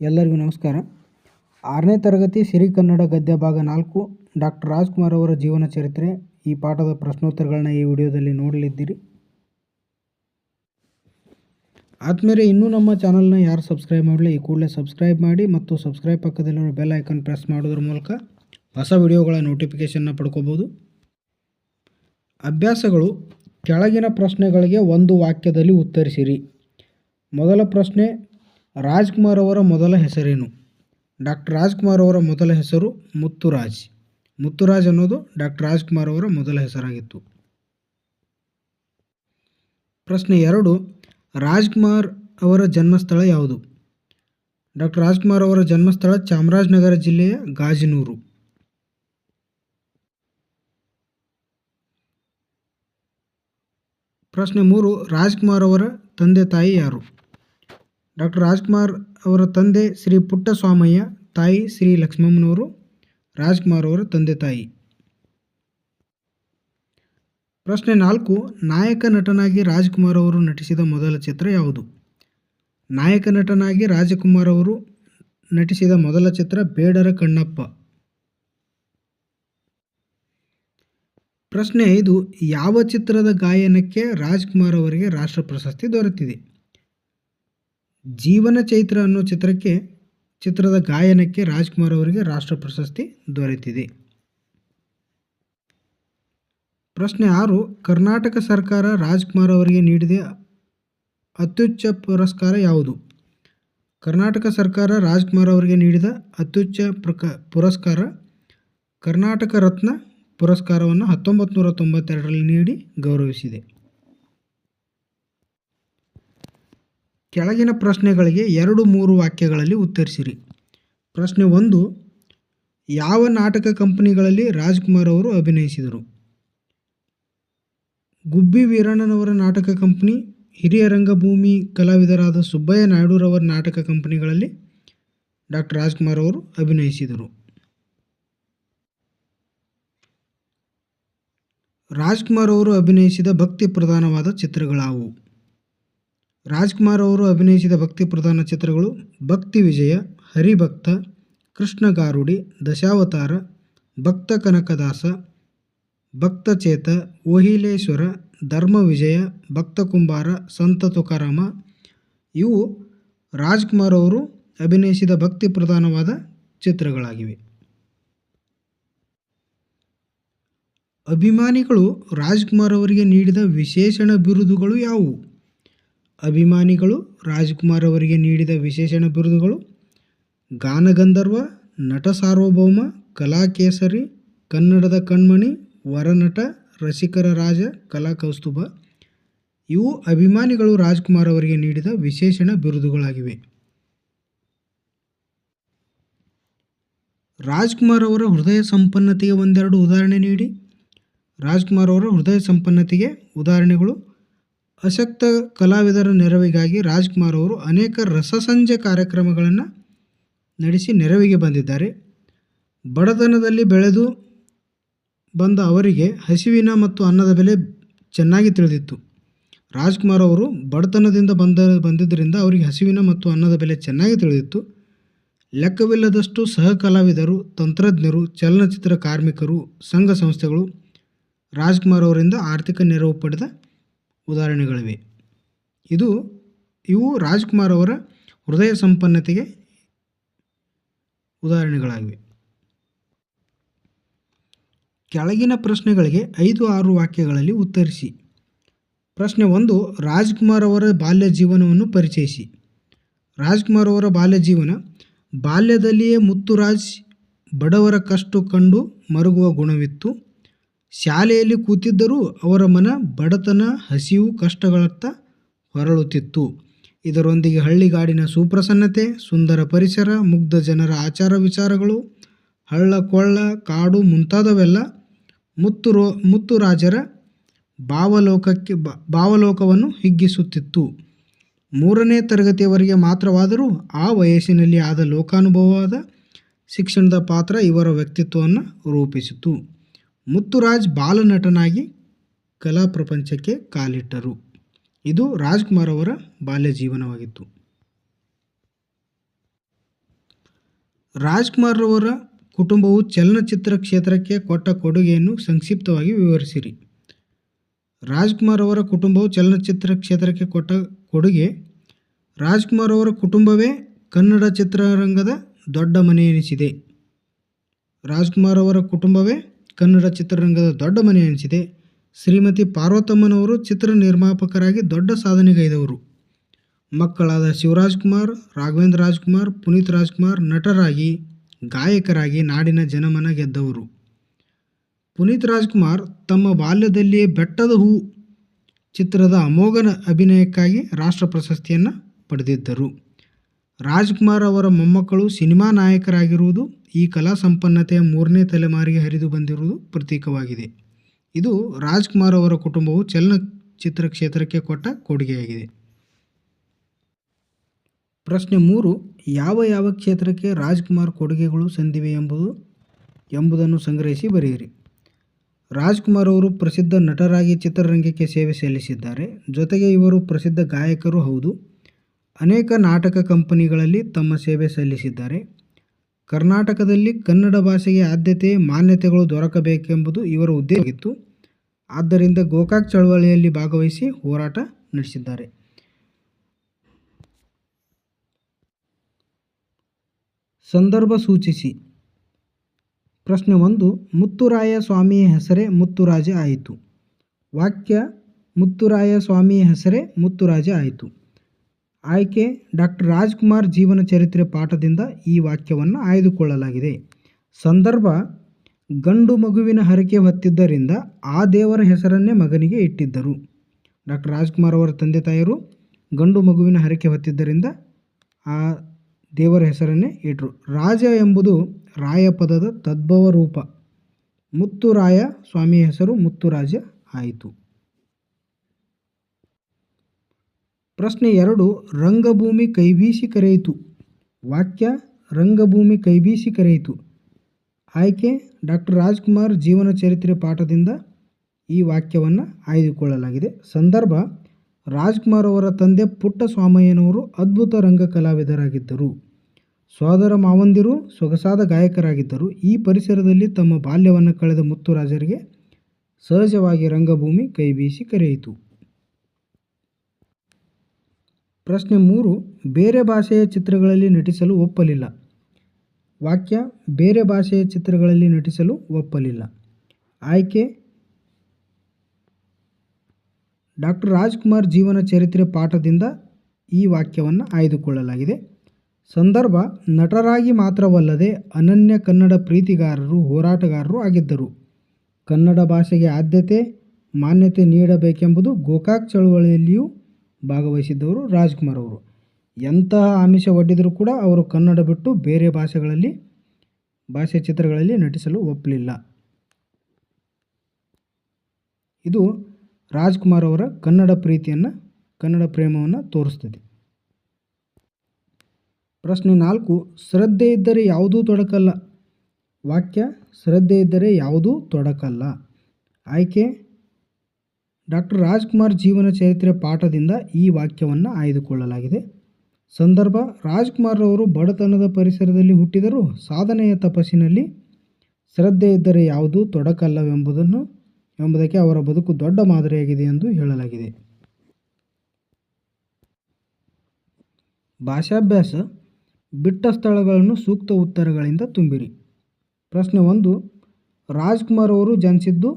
ಎಲ್ಲರಿಗೂ ನಮಸ್ಕಾರ. ಆರನೇ ತರಗತಿ ಸಿರಿ ಕನ್ನಡ ಗದ್ಯ ಭಾಗ ನಾಲ್ಕು, ಡಾಕ್ಟರ್ ರಾಜ್ಕುಮಾರ್ ಅವರ ಜೀವನ ಚರಿತ್ರೆ. ಈ ಪಾಠದ ಪ್ರಶ್ನೋತ್ತರಗಳನ್ನ ಈ ವಿಡಿಯೋದಲ್ಲಿ ನೋಡಲಿದ್ದೀರಿ. ಆದಮೇಲೆ ಇನ್ನೂ ನಮ್ಮ ಚಾನಲ್ನ ಯಾರು ಸಬ್ಸ್ಕ್ರೈಬ್ ಮಾಡಲಿ ಈ ಕೂಡಲೇ ಸಬ್ಸ್ಕ್ರೈಬ್ ಮಾಡಿ ಮತ್ತು ಸಬ್ಸ್ಕ್ರೈಬ್ ಪಕ್ಕದಲ್ಲಿರೋ ಬೆಲ್ ಐಕನ್ ಪ್ರೆಸ್ ಮಾಡೋದ್ರ ಮೂಲಕ ಹೊಸ ವಿಡಿಯೋಗಳ ನೋಟಿಫಿಕೇಶನ್ನ ಪಡ್ಕೋಬೋದು ಅಭ್ಯಾಸಗಳು, ಕೆಳಗಿನ ಪ್ರಶ್ನೆಗಳಿಗೆ ಒಂದು ವಾಕ್ಯದಲ್ಲಿ ಉತ್ತರಿಸಿರಿ. ಮೊದಲ ಪ್ರಶ್ನೆ ರಾಜ್ಕುಮಾರ್ ಅವರ ಮೊದಲ ಹೆಸರೇನು? ಡಾಕ್ಟರ್ ರಾಜ್ಕುಮಾರ್ ಅವರ ಮೊದಲ ಹೆಸರು ಮುತ್ತುರಾಜ್. ಮುತ್ತುರಾಜ್ ಅನ್ನೋದು ಡಾಕ್ಟರ್ ರಾಜ್ಕುಮಾರ್ ಅವರ ಮೊದಲ ಹೆಸರಾಗಿತ್ತು. ಪ್ರಶ್ನೆ ಎರಡು. ರಾಜ್ಕುಮಾರ್ ಅವರ ಜನ್ಮಸ್ಥಳ ಯಾವುದು? ಡಾಕ್ಟರ್ ರಾಜ್ಕುಮಾರ್ ಅವರ ಜನ್ಮಸ್ಥಳ ಚಾಮರಾಜನಗರ ಜಿಲ್ಲೆಯ ಗಾಜಿನೂರು. ಪ್ರಶ್ನೆ ಮೂರು. ರಾಜ್ಕುಮಾರ್ ಅವರ ತಂದೆ ತಾಯಿ ಯಾರು? ಡಾಕ್ಟರ್ ರಾಜ್ಕುಮಾರ್ ಅವರ ತಂದೆ ಶ್ರೀ ಪುಟ್ಟಸ್ವಾಮಯ್ಯ, ತಾಯಿ ಶ್ರೀ ಲಕ್ಷ್ಮಮ್ಮನವರು, ರಾಜ್ಕುಮಾರ್ ಅವರ ತಂದೆ ತಾಯಿ. ಪ್ರಶ್ನೆ ನಾಲ್ಕು, ನಾಯಕ ನಟನಾಗಿ ರಾಜ್ಕುಮಾರ್ ಅವರು ನಟಿಸಿದ ಮೊದಲ ಚಿತ್ರ ಯಾವುದು? ನಾಯಕ ನಟನಾಗಿ ರಾಜಕುಮಾರ್ ಅವರು ನಟಿಸಿದ ಮೊದಲ ಚಿತ್ರ ಬೇಡರ ಕಣ್ಣಪ್ಪ. ಪ್ರಶ್ನೆ ಐದು, ಯಾವ ಚಿತ್ರದ ಗಾಯನಕ್ಕೆ ರಾಜ್ಕುಮಾರ್ ಅವರಿಗೆ ರಾಷ್ಟ್ರ ಪ್ರಶಸ್ತಿ ದೊರೆತಿದೆ? ಜೀವನ ಚೈತ್ರ ಅನ್ನೋ ಚಿತ್ರಕ್ಕೆ, ಚಿತ್ರದ ಗಾಯನಕ್ಕೆ ರಾಜ್ಕುಮಾರ್ ಅವರಿಗೆ ರಾಷ್ಟ್ರ ಪ್ರಶಸ್ತಿ ದೊರೆತಿದೆ. ಪ್ರಶ್ನೆ ಆರು, ಕರ್ನಾಟಕ ಸರ್ಕಾರ ರಾಜ್ಕುಮಾರ್ ಅವರಿಗೆ ನೀಡಿದ ಅತ್ಯುಚ್ಚ ಪುರಸ್ಕಾರ ಯಾವುದು? ಕರ್ನಾಟಕ ಸರ್ಕಾರ ರಾಜ್ಕುಮಾರ್ ಅವರಿಗೆ ನೀಡಿದ ಅತ್ಯುಚ್ಚ ಪ್ರಕ, ಪುರಸ್ಕಾರ, ಕರ್ನಾಟಕ ರತ್ನ ಪುರಸ್ಕಾರವನ್ನು ಹತ್ತೊಂಬತ್ತು ನೂರ ತೊಂಬತ್ತೆರಡರಲ್ಲಿ ನೀಡಿ ಗೌರವಿಸಿದೆ. ಕೆಳಗಿನ ಪ್ರಶ್ನೆಗಳಿಗೆ ಎರಡು ಮೂರು ವಾಕ್ಯಗಳಲ್ಲಿ ಉತ್ತರಿಸಿರಿ. ಪ್ರಶ್ನೆ ಒಂದು, ಯಾವ ನಾಟಕ ಕಂಪನಿಗಳಲ್ಲಿ ರಾಜ್ಕುಮಾರ್ ಅವರು ಅಭಿನಯಿಸಿದರು? ಗುಬ್ಬಿ ವೀರಣ್ಣನವರ ನಾಟಕ ಕಂಪನಿ, ಹಿರಿಯ ರಂಗಭೂಮಿ ಕಲಾವಿದರಾದ ಸುಬ್ಬಯ್ಯ ನಾಯ್ಡುರವರ ನಾಟಕ ಕಂಪನಿಗಳಲ್ಲಿ ಡಾಕ್ಟರ್ ರಾಜ್ಕುಮಾರ್ ಅವರು ಅಭಿನಯಿಸಿದರು. ರಾಜ್ಕುಮಾರ್ ಅವರು ಅಭಿನಯಿಸಿದ ಭಕ್ತಿ ಪ್ರಧಾನವಾದ ಚಿತ್ರಗಳಾವು? ರಾಜ್ಕುಮಾರ್ ಅವರು ಅಭಿನಯಿಸಿದ ಭಕ್ತಿ ಪ್ರಧಾನ ಚಿತ್ರಗಳು ಭಕ್ತಿ ವಿಜಯ, ಹರಿಭಕ್ತ, ಕೃಷ್ಣ ಗಾರುಡಿ, ದಶಾವತಾರ, ಭಕ್ತ ಕನಕದಾಸ ಭಕ್ತಚೇತ ಓಹಿಲೇಶ್ವರ ಧರ್ಮ ವಿಜಯ, ಭಕ್ತ ಕುಂಬಾರ, ಸಂತ ತುಕಾರಾಮ. ಇವು ರಾಜ್ಕುಮಾರ್ ಅವರು ಅಭಿನಯಿಸಿದ ಭಕ್ತಿ ಪ್ರಧಾನವಾದ ಚಿತ್ರಗಳಾಗಿವೆ. ಅಭಿಮಾನಿಗಳು ರಾಜ್ಕುಮಾರ್ ಅವರಿಗೆ ನೀಡಿದ ವಿಶೇಷಣ ಬಿರುದುಗಳು ಯಾವುವು? ಅಭಿಮಾನಿಗಳು ರಾಜ್ಕುಮಾರ್ ಅವರಿಗೆ ನೀಡಿದ ವಿಶೇಷಣ ಬಿರುದುಗಳು ಗಾನಗಂಧರ್ವ, ನಟ ಸಾರ್ವಭೌಮ ಕಲಾಕೇಸರಿ ಕನ್ನಡದ ಕಣ್ಮಣಿ, ವರನಟ, ರಸಿಕರ ರಾಜ, ಕಲಾ ಕೌಸ್ತುಭ. ಇವು ಅಭಿಮಾನಿಗಳು ರಾಜ್ಕುಮಾರ್ ಅವರಿಗೆ ನೀಡಿದ ವಿಶೇಷಣ ಬಿರುದುಗಳಾಗಿವೆ. ರಾಜ್ಕುಮಾರ್ ಅವರ ಹೃದಯ ಸಂಪನ್ನತೆಗೆ ಒಂದೆರಡು ಉದಾಹರಣೆ ನೀಡಿ. ರಾಜ್ಕುಮಾರ್ ಅವರ ಹೃದಯ ಸಂಪನ್ನತೆಗೆ ಉದಾಹರಣೆಗಳು ಅಶಕ್ತ ಕಲಾವಿದರ ನೆರವಿಗಾಗಿ ರಾಜ್ಕುಮಾರ್ ಅವರು ಅನೇಕ ರಸಸಂಜೆ ಕಾರ್ಯಕ್ರಮಗಳನ್ನು ನಡೆಸಿ ನೆರವಿಗೆ ಬಂದಿದ್ದಾರೆ. ಬಡತನದಲ್ಲಿ ಬೆಳೆದು ಬಂದ ಅವರಿಗೆ ಹಸಿವಿನ ಮತ್ತು ಅನ್ನದ ಬೆಲೆ ಚೆನ್ನಾಗಿ ತಿಳಿದಿತ್ತು. ರಾಜ್ಕುಮಾರ್ ಅವರು ಬಡತನದಿಂದ ಬಂದ, ಬಂದಿದ್ದರಿಂದ ಅವರಿಗೆ ಹಸಿವಿನ ಮತ್ತು ಅನ್ನದ ಬೆಲೆ ಚೆನ್ನಾಗಿ ತಿಳಿದಿತ್ತು. ಲೆಕ್ಕವಿಲ್ಲದಷ್ಟು ಸಹ ಕಲಾವಿದರು, ತಂತ್ರಜ್ಞರು, ಚಲನಚಿತ್ರ ಕಾರ್ಮಿಕರು, ಸಂಘ ಸಂಸ್ಥೆಗಳು ರಾಜ್ಕುಮಾರ್ ಅವರಿಂದ ಆರ್ಥಿಕ ನೆರವು ಪಡೆದ ಉದಾಹರಣೆಗಳಿವೆ. ಇದು ಇವು ರಾಜ್ಕುಮಾರ್ ಅವರ ಹೃದಯ ಸಂಪನ್ನತೆಗೆ ಉದಾಹರಣೆಗಳಾಗಿವೆ. ಕೆಳಗಿನ ಪ್ರಶ್ನೆಗಳಿಗೆ ಐದು ಆರು ವಾಕ್ಯಗಳಲ್ಲಿ ಉತ್ತರಿಸಿ. ಪ್ರಶ್ನೆ ಒಂದು, ರಾಜ್ಕುಮಾರ್ ಅವರ ಬಾಲ್ಯ ಜೀವನವನ್ನು ಪರಿಚಯಿಸಿ. ರಾಜ್ಕುಮಾರ್ ಅವರ ಬಾಲ್ಯ ಜೀವನ, ಬಾಲ್ಯದಲ್ಲಿಯೇ ಮುತ್ತುರಾಜ್ ಬಡವರ ಕಷ್ಟ ಕಂಡು ಮರುಗುವ ಗುಣವಿತ್ತು. ಶಾಲೆಯಲ್ಲಿ ಕೂತಿದ್ದರೂ ಅವರ ಮನ ಬಡತನ, ಹಸಿವು, ಕಷ್ಟಗಳತ್ತ ಹೊರಳುತ್ತಿತ್ತು. ಇದರೊಂದಿಗೆ ಹಳ್ಳಿಗಾಡಿನ ಸುಪ್ರಸನ್ನತೆ, ಸುಂದರ ಪರಿಸರ, ಮುಗ್ಧ ಜನರ ಆಚಾರ ವಿಚಾರಗಳು, ಹಳ್ಳ ಕೊಳ್ಳ, ಕಾಡು ಮುಂತಾದವೆಲ್ಲ ಮುತ್ತು ರೋ ಮುತ್ತುರಾಜರ ಭಾವಲೋಕಕ್ಕೆ ಭಾವಲೋಕವನ್ನು ಹಿಗ್ಗಿಸುತ್ತಿತ್ತು. ಮೂರನೇ ತರಗತಿಯವರೆಗೆ ಮಾತ್ರವಾದರೂ ಆ ವಯಸ್ಸಿನಲ್ಲಿ ಆದ ಲೋಕಾನುಭವವಾದ ಶಿಕ್ಷಣದ ಪಾತ್ರ ಇವರ ವ್ಯಕ್ತಿತ್ವವನ್ನು ರೂಪಿಸಿತು. ಮುತ್ತುರಾಜ್ ಬಾಲನಟನಾಗಿ ಕಲಾ ಪ್ರಪಂಚಕ್ಕೆ ಕಾಲಿಟ್ಟರು. ಇದು ರಾಜ್ಕುಮಾರ್ ಅವರ ಬಾಲ್ಯ ಜೀವನವಾಗಿತ್ತು. ರಾಜ್ಕುಮಾರ್ ಅವರ ಕುಟುಂಬವು ಚಲನಚಿತ್ರ ಕ್ಷೇತ್ರಕ್ಕೆ ಕೊಟ್ಟ ಕೊಡುಗೆಯನ್ನು ಸಂಕ್ಷಿಪ್ತವಾಗಿ ವಿವರಿಸಿರಿ. ರಾಜ್ಕುಮಾರ್ ಅವರ ಕುಟುಂಬವು ಚಲನಚಿತ್ರ ಕ್ಷೇತ್ರಕ್ಕೆ ಕೊಟ್ಟ ಕೊಡುಗೆ, ರಾಜ್ಕುಮಾರ್ ಅವರ ಕುಟುಂಬವೇ ಕನ್ನಡ ಚಿತ್ರರಂಗದ ದೊಡ್ಡ ಮನೆ ಎನಿಸಿದೆ. ರಾಜ್ಕುಮಾರ್ ಅವರ ಕುಟುಂಬವೇ ಕನ್ನಡ ಚಿತ್ರರಂಗದ ದೊಡ್ಡ ಮನೆ ಎನಿಸಿದೆ. ಶ್ರೀಮತಿ ಪಾರ್ವತಮ್ಮನವರು ಚಿತ್ರ ನಿರ್ಮಾಪಕರಾಗಿ ದೊಡ್ಡ ಸಾಧನೆಗೈದವರು. ಮಕ್ಕಳಾದ ಶಿವರಾಜ್ಕುಮಾರ್, ರಾಘವೇಂದ್ರ ರಾಜ್ಕುಮಾರ್, ಪುನೀತ್ ರಾಜ್ಕುಮಾರ್ ನಟರಾಗಿ, ಗಾಯಕರಾಗಿ ನಾಡಿನ ಜನಮನ ಗೆದ್ದವರು. ಪುನೀತ್ ರಾಜ್ಕುಮಾರ್ ತಮ್ಮ ಬಾಲ್ಯದಲ್ಲಿಯೇ ಬೆಟ್ಟದ ಹೂ ಚಿತ್ರದ ಅಮೋಘನ ಅಭಿನಯಕ್ಕಾಗಿ ರಾಷ್ಟ್ರ ಪ್ರಶಸ್ತಿಯನ್ನು ಪಡೆದಿದ್ದರು. ರಾಜ್ಕುಮಾರ್ ಅವರ ಮೊಮ್ಮಕ್ಕಳು ಸಿನಿಮಾ ನಾಯಕರಾಗಿರುವುದು ಈ ಕಲಾ ಸಂಪನ್ನತೆಯ ಮೂರನೇ ತಲೆಮಾರಿಗೆ ಹರಿದು ಬಂದಿರುವುದು ಪ್ರತೀಕವಾಗಿದೆ. ಇದು ರಾಜ್ಕುಮಾರ್ ಅವರ ಕುಟುಂಬವು ಚಲನಚಿತ್ರ ಕ್ಷೇತ್ರಕ್ಕೆ ಕೊಟ್ಟ ಕೊಡುಗೆಯಾಗಿದೆ. ಪ್ರಶ್ನೆ ಮೂರು, ಯಾವ ಯಾವ ಕ್ಷೇತ್ರಕ್ಕೆ ರಾಜ್ಕುಮಾರ್ ಕೊಡುಗೆಗಳು ಸಂದಿವೆ ಎಂಬುದು, ಎಂಬುದನ್ನು ಸಂಗ್ರಹಿಸಿ ಬರೆಯಿರಿ. ರಾಜ್ಕುಮಾರ್ ಅವರು ಪ್ರಸಿದ್ಧ ನಟರಾಗಿ ಚಿತ್ರರಂಗಕ್ಕೆ ಸೇವೆ ಸಲ್ಲಿಸಿದ್ದಾರೆ. ಜೊತೆಗೆ ಇವರು ಪ್ರಸಿದ್ಧ ಗಾಯಕರು ಹೌದು. ಅನೇಕ ನಾಟಕ ಕಂಪನಿಗಳಲ್ಲಿ ತಮ್ಮ ಸೇವೆ ಸಲ್ಲಿಸಿದ್ದಾರೆ. ಕರ್ನಾಟಕದಲ್ಲಿ ಕನ್ನಡ ಭಾಷೆಗೆ ಆದ್ಯತೆ, ಮಾನ್ಯತೆಗಳು ದೊರಕಬೇಕೆಂಬುದು ಇವರ ಉದ್ದೇಶವಾಗಿತ್ತು ಆದ್ದರಿಂದ ಗೋಕಾಕ್ ಚಳವಳಿಯಲ್ಲಿ ಭಾಗವಹಿಸಿ ಹೋರಾಟ ನಡೆಸಿದ್ದಾರೆ. ಸಂದರ್ಭ ಸೂಚಿಸಿ. ಪ್ರಶ್ನೆ ಒಂದು ಮುತ್ತುರಾಯ ಸ್ವಾಮಿಯ ಹೆಸರೇ ಮುತ್ತುರಾಜ ಆಯಿತು. ವಾಕ್ಯ ಮುತ್ತುರಾಯ ಸ್ವಾಮಿಯ ಹೆಸರೇ ಮುತ್ತುರಾಜ ಆಯಿತು. ಆಯ್ಕೆ ಡಾಕ್ಟರ್ ರಾಜ್ಕುಮಾರ್ ಜೀವನ ಚರಿತ್ರೆ ಪಾಠದಿಂದ ಈ ವಾಕ್ಯವನ್ನು ಆಯ್ದುಕೊಳ್ಳಲಾಗಿದೆ. ಸಂದರ್ಭ, ಗಂಡು ಮಗುವಿನ ಹರಕೆ ಹೊತ್ತಿದ್ದರಿಂದ ಆ ದೇವರ ಹೆಸರನ್ನೇ ಮಗನಿಗೆ ಇಟ್ಟಿದ್ದರು. ಡಾಕ್ಟರ್ ರಾಜ್ಕುಮಾರ್ ಅವರ ತಂದೆ ತಾಯಿಯರು ಗಂಡು ಮಗುವಿನ ಹರಕೆ ಹೊತ್ತಿದ್ದರಿಂದ ಆ ದೇವರ ಹೆಸರನ್ನೇ ಇಟ್ಟರು ರಾಜ ಎಂಬುದು ರಾಯ ಪದದ ತದ್ಭವ ರೂಪ. ಮುತ್ತುರಾಯ ಸ್ವಾಮಿಯ ಹೆಸರು ಮುತ್ತುರಾಜ ಆಯಿತು. ಪ್ರಶ್ನೆ ಎರಡು, ರಂಗಭೂಮಿ ಕೈಬೀಸಿ ಕರೆಯಿತು. ವಾಕ್ಯ, ರಂಗಭೂಮಿ ಕೈಬೀಸಿ ಕರೆಯಿತು. ಆಯ್ಕೆ ಡಾಕ್ಟರ್ ರಾಜ್ಕುಮಾರ್ ಜೀವನ ಚರಿತ್ರೆ ಪಾಠದಿಂದ ಈ ವಾಕ್ಯವನ್ನು ಆಯ್ದುಕೊಳ್ಳಲಾಗಿದೆ. ಸಂದರ್ಭ, ರಾಜ್ಕುಮಾರ್ ಅವರ ತಂದೆ ಪುಟ್ಟ ಸ್ವಾಮಯ್ಯನವರು ಅದ್ಭುತ ರಂಗ ಕಲಾವಿದರಾಗಿದ್ದರು. ಸೋದರ ಮಾವಂದಿರು, ಸೊಗಸಾದ ಗಾಯಕರಾಗಿದ್ದರು. ಈ ಪರಿಸರದಲ್ಲಿ ತಮ್ಮ ಬಾಲ್ಯವನ್ನು ಕಳೆದ ಮುತ್ತುರಾಜರಿಗೆ ಸಹಜವಾಗಿ ರಂಗಭೂಮಿ ಕೈಬೀಸಿ ಕರೆಯಿತು. ಪ್ರಶ್ನೆ ಮೂರು, ಬೇರೆ ಭಾಷೆಯ ಚಿತ್ರಗಳಲ್ಲಿ ನಟಿಸಲು ಒಪ್ಪಲಿಲ್ಲ. ವಾಕ್ಯ, ಬೇರೆ ಭಾಷೆಯ ಚಿತ್ರಗಳಲ್ಲಿ ನಟಿಸಲು ಒಪ್ಪಲಿಲ್ಲ. ಆಯ್ಕೆ ಡಾಕ್ಟರ್ ರಾಜ್ಕುಮಾರ್ ಜೀವನ ಚರಿತ್ರೆ ಪಾಠದಿಂದ ಈ ವಾಕ್ಯವನ್ನು ಆಯ್ದುಕೊಳ್ಳಲಾಗಿದೆ. ಸಂದರ್ಭ, ನಟರಾಗಿ ಮಾತ್ರವಲ್ಲದೆ ಅನನ್ಯ ಕನ್ನಡ ಪ್ರೀತಿಗಾರರು, ಹೋರಾಟಗಾರರು ಆಗಿದ್ದರು. ಕನ್ನಡ ಭಾಷೆಗೆ ಆದ್ಯತೆ, ಮಾನ್ಯತೆ ನೀಡಬೇಕೆಂಬುದು ಗೋಕಾಕ್ ಚಳವಳಿಯಲ್ಲಿಯೂ ಭಾಗವಹಿಸಿದ್ದವರು ರಾಜ್ಕುಮಾರ್ ಅವರು. ಎಂತಹ ಆಮಿಷ ಒಡ್ಡಿದರೂ ಕೂಡ ಅವರು ಕನ್ನಡ ಬಿಟ್ಟು ಬೇರೆ ಭಾಷೆಗಳಲ್ಲಿ, ಭಾಷೆ ಚಿತ್ರಗಳಲ್ಲಿ ನಟಿಸಲು ಒಪ್ಪಲಿಲ್ಲ. ಇದು ರಾಜ್ಕುಮಾರ್ ಅವರ ಕನ್ನಡ ಪ್ರೀತಿಯನ್ನು, ಕನ್ನಡ ಪ್ರೇಮವನ್ನು ತೋರಿಸ್ತದೆ. ಪ್ರಶ್ನೆ ನಾಲ್ಕು, ಶ್ರದ್ಧೆ ಇದ್ದರೆ ಯಾವುದೂ ತೊಡಕಲ್ಲ. ವಾಕ್ಯ, ಶ್ರದ್ಧೆ ಇದ್ದರೆ ಯಾವುದೂ ತೊಡಕಲ್ಲ. ಆಯ್ಕೆ ಡಾಕ್ಟರ್ ರಾಜ್ಕುಮಾರ್ ಜೀವನ ಚರಿತ್ರೆ ಪಾಠದಿಂದ ಈ ವಾಕ್ಯವನ್ನು ಆಯ್ದುಕೊಳ್ಳಲಾಗಿದೆ. ಸಂದರ್ಭ ರಾಜ್ಕುಮಾರ್ ಅವರು ಬಡತನದ ಪರಿಸರದಲ್ಲಿ ಹುಟ್ಟಿದರೂ ಸಾಧನೆಯ ತಪಸ್ಸಿನಲ್ಲಿ ಶ್ರದ್ಧೆ ಇದ್ದರೆ ಯಾವುದೂ ತೊಡಕಲ್ಲವೆಂಬುದನ್ನು, ಎಂಬುದಕ್ಕೆ ಅವರ ಬದುಕು ದೊಡ್ಡ ಮಾದರಿಯಾಗಿದೆ ಎಂದು ಹೇಳಲಾಗಿದೆ. ಭಾಷಾಭ್ಯಾಸ, ಬಿಟ್ಟ ಸ್ಥಳಗಳನ್ನು ಸೂಕ್ತ ಉತ್ತರಗಳಿಂದ ತುಂಬಿರಿ. ಪ್ರಶ್ನೆ ಒಂದು ರಾಜ್ಕುಮಾರ್ ಅವರು ಜನಿಸಿದ್ದು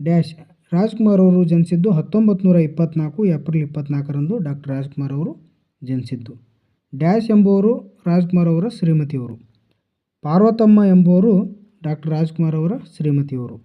ಡ್ಯಾಶ್ ರಾಜ್ಕುಮಾರ್ ಅವರು ಜನಿಸಿದ್ದು ಹತ್ತೊಂಬತ್ತು ನೂರ ಇಪ್ಪತ್ತ್ನಾಲ್ಕು ಏಪ್ರಿಲ್ ಇಪ್ಪತ್ತ್ನಾಲ್ಕರಂದು ಡಾಕ್ಟರ್ ರಾಜ್ಕುಮಾರ್ ಅವರು ಜನಿಸಿದ್ದು. ಡ್ಯಾಶ್ ಎಂಬುವರು ರಾಜ್ಕುಮಾರ್ ಅವರ ಶ್ರೀಮತಿಯವರು. ಪಾರ್ವತಮ್ಮ ಎಂಬುವರು ಡಾಕ್ಟರ್ ರಾಜ್ಕುಮಾರ್ ಅವರ ಶ್ರೀಮತಿಯವರು.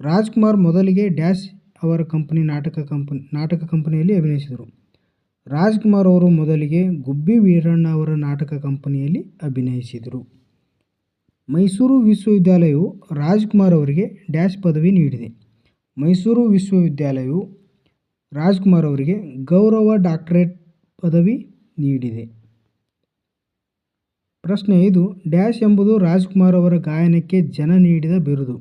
ರಾಜ್ಕುಮಾರ್ ಮೊದಲಿಗೆ ಡ್ಯಾಶ್ ಅವರ ಕಂಪನಿ ನಾಟಕ ಕಂಪನಿ, ನಾಟಕ ಕಂಪನಿಯಲ್ಲಿ ಅಭಿನಯಿಸಿದರು. ರಾಜ್ಕುಮಾರ್ ಅವರು ಮೊದಲಿಗೆ ಗುಬ್ಬಿ ವೀರಣ್ಣ ಅವರ ನಾಟಕ ಕಂಪನಿಯಲ್ಲಿ ಅಭಿನಯಿಸಿದರು. ಮೈಸೂರು ವಿಶ್ವವಿದ್ಯಾಲಯವು ರಾಜ್ಕುಮಾರ್ ಅವರಿಗೆ ಡ್ಯಾಶ್ ಪದವಿ ನೀಡಿದೆ. ಮೈಸೂರು ವಿಶ್ವವಿದ್ಯಾಲಯವು ರಾಜ್ಕುಮಾರ್ ಅವರಿಗೆ ಗೌರವ ಡಾಕ್ಟರೇಟ್ ಪದವಿ ನೀಡಿದೆ. ಪ್ರಶ್ನೆ ಐದು, ಡ್ಯಾಶ್ ಎಂಬುದು ರಾಜ್ಕುಮಾರ್ ಅವರ ಗಾಯನಕ್ಕೆ ಜನ ನೀಡಿದ ಬಿರುದು.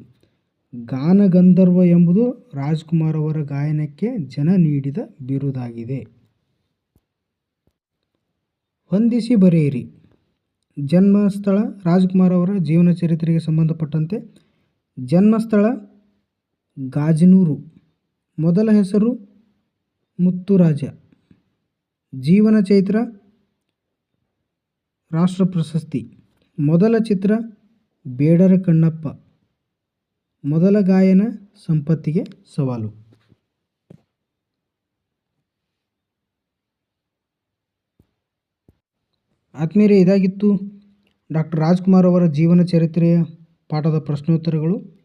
ಗಾನಗಂಧರ್ವ ಎಂಬುದು ರಾಜ್ಕುಮಾರ್ ಅವರ ಗಾಯನಕ್ಕೆ ಜನ ನೀಡಿದ ಬಿರುದಾಗಿದೆ. ಹೊಂದಿಸಿ ಬರೆಯಿರಿ. ಜನ್ಮಸ್ಥಳ ರಾಜ್ಕುಮಾರ್ ಅವರ ಜೀವನ ಚರಿತ್ರೆಗೆ ಸಂಬಂಧಪಟ್ಟಂತೆ ಜನ್ಮಸ್ಥಳ ಗಾಜನೂರು. ಮೊದಲ ಹೆಸರು ಮುತ್ತುರಾಜ. ಜೀವನ ಚೈತ್ರ ರಾಷ್ಟ್ರ ಪ್ರಶಸ್ತಿ ಮೊದಲ ಚಿತ್ರ ಬೇಡರ ಕಣ್ಣಪ್ಪ ಮೊದಲ ಗಾಯನ ಸಂಪತ್ತಿಗೆ ಸವಾಲು. ಆತ್ಮೀಯರೇ, ಇದಾಗಿತ್ತು ಡಾಕ್ಟರ್ ರಾಜ್ಕುಮಾರ್ ಅವರ ಜೀವನ ಚರಿತ್ರೆಯ ಪಾಠದ ಪ್ರಶ್ನೋತ್ತರಗಳು.